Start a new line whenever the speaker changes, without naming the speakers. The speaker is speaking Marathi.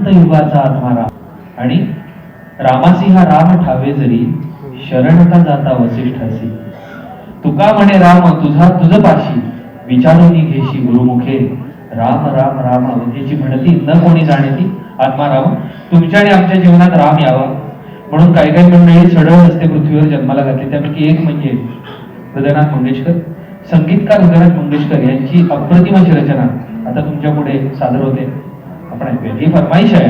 अनंत युगाचा आत्मा राम आणि रामासी हा राम ठावे जरी शरण का जाता वसिष्ठासी तुका म्हणे राम तुझा तुझ पाशी विचारून घेशी गुरुमुखे. राम राम राम अवधीची म्हणती न कोणी जाणे ती आत्माराम. तुमच्या आणि आमच्या जीवनात राम यावा. म्हणून काही काही मंडळी सडळ असते पृथ्वीवर जन्माला घातली. त्यापैकी एक म्हणजे हृदयनाथ मंगेशकर. संगीतकार हृदयनाथ मंगेशकर यांची अप्रतिम अशी रचना आता तुमच्यापुढे सादर होते. आपण ऐकूया ही फरमाईश आहे